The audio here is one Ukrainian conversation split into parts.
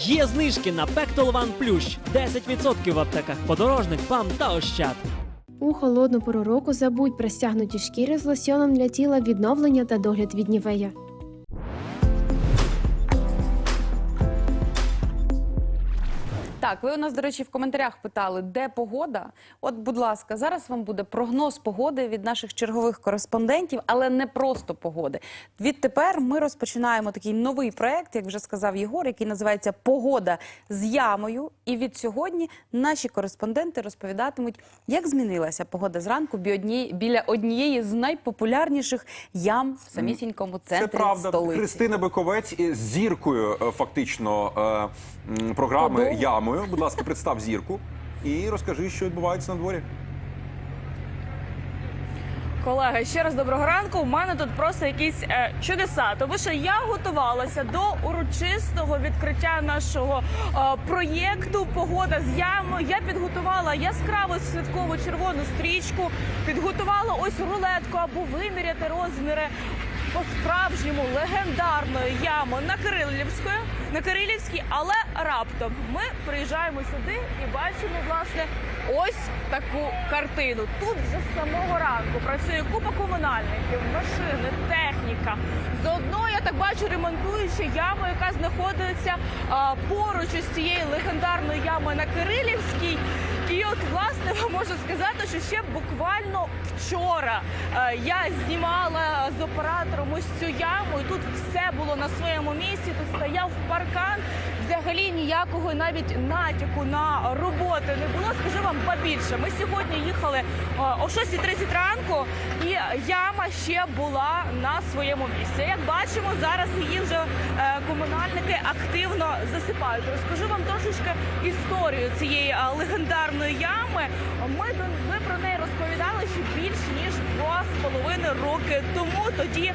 Є знижки на Пектолван Плющ 10% в аптеках подорожник, ПАМ та Ощад. У холодну пору року забудь про стягнуті шкіри з лосьоном для тіла відновлення та догляд від нівея. Так, ви у нас, до речі, в коментарях питали, де погода. От, будь ласка, зараз вам буде прогноз погоди від наших чергових кореспондентів, але не просто погоди. Відтепер ми розпочинаємо такий новий проект, як вже сказав Єгор, який називається Погода з ямою. І від сьогодні наші кореспонденти розповідатимуть, як змінилася погода зранку бі- біля однієї з найпопулярніших ям в самісінькому центрі. Це правда. столиці. Христина Биковець із зіркою е, фактично е, програми Ямою. Будь ласка, представ зірку і розкажи, що відбувається на дворі. Колеги, ще раз доброго ранку. У мене тут просто якісь е, чудеса. Тому що я готувалася до урочистого відкриття нашого е, проєкту Погода з ямою. Я підготувала яскраву святкову червону стрічку, підготувала ось рулетку, аби виміряти розміри по справжньому легендарної ями на Кирилівської, на Кирилівській, але раптом ми приїжджаємо сюди і бачимо власне ось таку картину. Тут вже з самого ранку працює купа комунальників, машини, техніка. Заодно я так бачу ремонтуючи яму, яка знаходиться а, поруч із цією легендарною ямою на Кирилівській. І от власне можу сказати, що ще буквально вчора е, я знімала з оператором ось цю яму, і тут все було на своєму місці. Тут стояв паркан. Взагалі ніякого навіть натяку на роботи не було. Скажу вам побільше. Ми сьогодні їхали е, о 6.30 ранку, і яма ще була на своєму місці. Як бачимо, зараз її вже е, комунальники активно засипають. Розкажу вам трошечки історію цієї е, легендарної ями. Ми, ми про неї розповідали ще більш ніж два з половиною роки тому. Тоді е,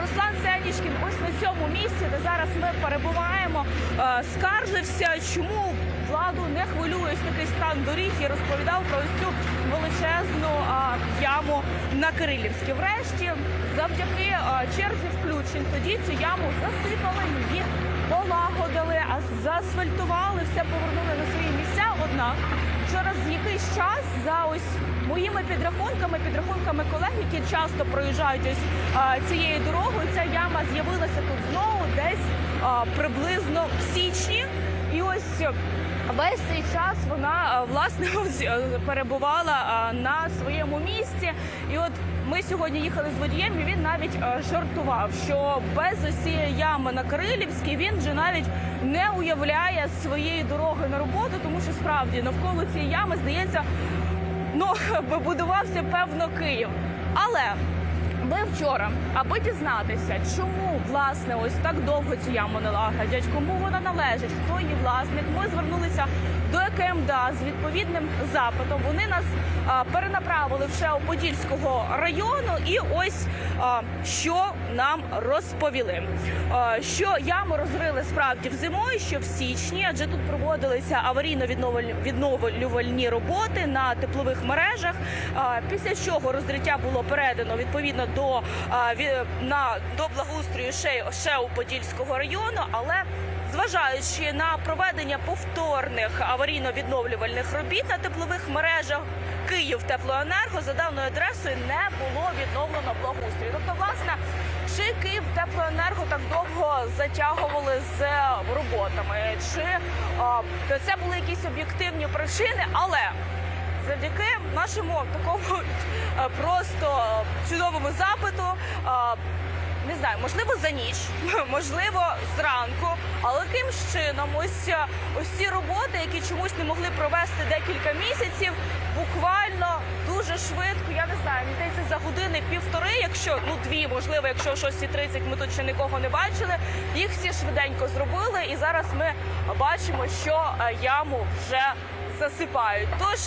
Руслан Сенічкін ось на цьому місці, де зараз ми перебуваємо, е, скаржився, чому владу не хвилює такий стан доріг і розповідав про ось цю величезну яму на Кирилівській. Врешті, завдяки черзі включень, тоді цю яму засипали, її полагодили, а заасфальтували, все повернули на свої місця. Однак через якийсь час за ось моїми підрахунками, підрахунками колег, які часто проїжджають ось а, цією дорогою, ця яма з'явилася тут знову десь а, приблизно в січні. І ось весь цей час вона власне е, перебувала на своєму місці. І от ми сьогодні їхали з водієм, і він навіть е, жартував, що без усієї ями на Крилівській він вже навіть не уявляє своєї дороги на роботу, тому що справді навколо цієї ями здається, ну будувався певно Київ. Але ми вчора, аби дізнатися, чому власне ось так довго цю яму не лагодять, кому вона належить, хто її власник. Ми звернулися до ЕКМДА з відповідним запитом. Вони нас а, перенаправили в ШЕО Подільського району, і ось а, що нам розповіли. А, що яму розрили справді в зимою, що в січні, адже тут проводилися аварійно-відновлювальні роботи на теплових мережах. А, Після чого розриття було передано відповідно до а, ві- на до благоустрою ШЕО ШЕУ Подільського району, але Зважаючи на проведення повторних аварійно-відновлювальних робіт на теплових мережах, Київ теплоенерго за даною адресою не було відновлено благоустрій. Тобто, власне, чи Київ теплоенерго так довго затягували з роботами, чи а, це були якісь об'єктивні причини, але завдяки нашому такому е, просто чудовому запиту. е, Не знаю, можливо, за ніч, можливо, зранку, але яким чином ось е, ось ці роботи, які чомусь не могли провести декілька місяців, буквально дуже швидко, я не знаю, мені здається, за години півтори, якщо ну дві, можливо, якщо о 6.30 ми тут ще нікого не бачили, їх всі швиденько зробили, і зараз ми бачимо, що е, яму вже засипають. Тож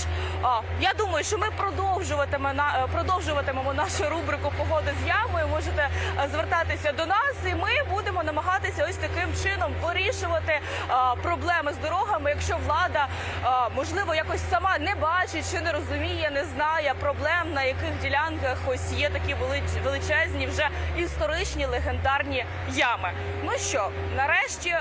я думаю, що ми продовжуватиме на е, продовжуватимемо нашу рубрику Погода з ямою. Можете е, звертатися до нас, і ми будемо намагатися ось таким чином вирішувати а, проблеми з дорогами. Якщо влада можливо якось сама не бачить чи не розуміє, не знає проблем, на яких ділянках ось є такі велич- величезні, вже історичні легендарні ями. Ну що, нарешті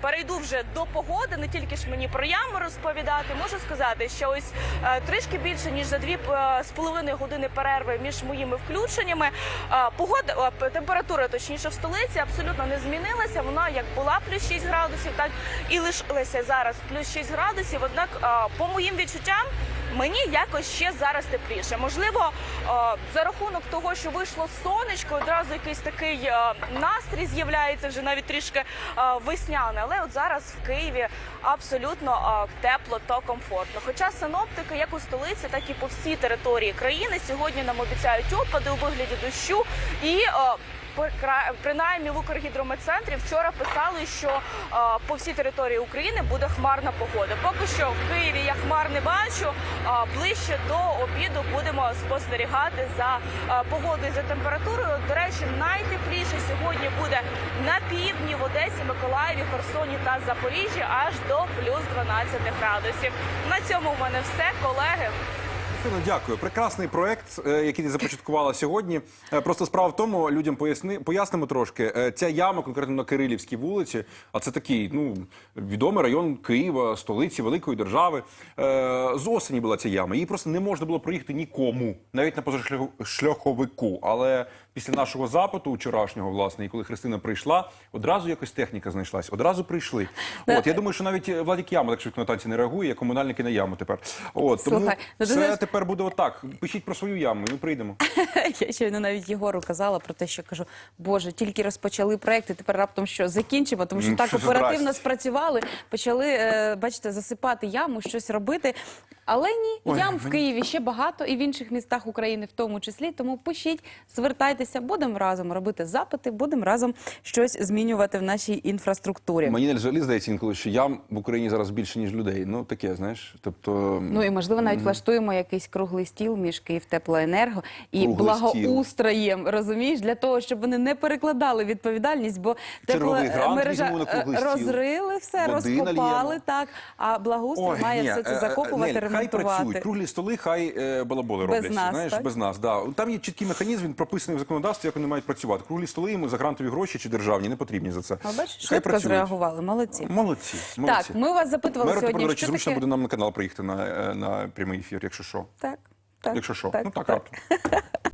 перейду вже до погоди. Не тільки ж мені про ями розповідати. Можу сказати, що ось е, трішки більше ніж за дві е, з половиною години перерви між моїми включеннями. е, Погода температура, точніше в столиці, абсолютно не змінилася. Вона як була плюс 6 градусів, так і лишилася зараз плюс 6 градусів. Однак, по моїм відчуттям. Мені якось ще зараз тепліше. Можливо, е, за рахунок того, що вийшло сонечко, одразу якийсь такий е, настрій з'являється вже навіть трішки е, весняний. Але от зараз в Києві абсолютно тепло та комфортно. Хоча синоптики, як у столиці, так і по всій території країни, сьогодні нам обіцяють опади у вигляді дощу і. Принаймні в Укргідрометцентрі вчора писали, що е, по всій території України буде хмарна погода. Поки що в Києві я хмар не бачу. Ближче до обіду будемо спостерігати за е, погодою за температурою. До речі, найтепліше сьогодні буде на півдні в Одесі, Миколаєві, Херсоні та Запоріжжі аж до плюс 12 градусів. На цьому в мене все, колеги. Христино, дякую. Прекрасний проект, е, який ти започаткувала сьогодні. Е, Просто справа в тому, людям поясни, пояснимо трошки. Е, Ця яма, конкретно на Кирилівській вулиці, а це такий ну відомий район Києва, столиці великої держави. З осені була ця яма. Її просто не можна було проїхати нікому, навіть на позашляховику. Але після нашого запиту, вчорашнього, власне, і коли Христина прийшла, одразу якось техніка знайшлась, одразу прийшли. От я думаю, що навіть Владик Яма так швидко на танці не реагує, як комунальники на яму тепер. От тому Слухай, ну, ти знаєш- тепер буде отак. Пишіть про свою яму, і ми прийдемо. Я щойно навіть Єгору казала про те, що кажу, боже, тільки розпочали проект, і тепер раптом що закінчимо, тому що Ну, так що оперативно здрасте. спрацювали, почали, е, бачите, засипати яму, щось робити. Але ні, Ой, ям в мені- Києві ще багато і в інших містах України в тому числі. Тому пишіть, звертайтеся, будемо разом робити запити, будемо разом щось змінювати в нашій інфраструктурі. Мені не взагалі здається інколи, що ям в Україні зараз більше, ніж людей. Ну таке, знаєш. Тобто, Ну і можливо навіть влаштуємо якийсь круглий стіл між Київтеплоенерго і Круглий благоустроєм, розумієш, для того, щоб вони не перекладали відповідальність, бо тепломережа е, розрили все, Води розкопали нальємо. так. А благоустрій має ні, все е, це е, закопувати, Нель, Хай працюють, круглі столи, хай е, балаболи Без роблять. нас, знаєш, так? без нас. Да. Там є чіткий механізм, він прописаний в законодавстві, як вони мають працювати. Круглі столи йому за грантові гроші чи державні не потрібні за це. А бачиш, Хай швидко працюють. зреагували, молодці. Молодці, молодці. Так, ми вас запитували Меру тепер, до речі, зручно таке... буде нам на канал приїхати на, е, на прямий ефір, якщо що. Так, так, Якщо що. так, ну так, так. раптом.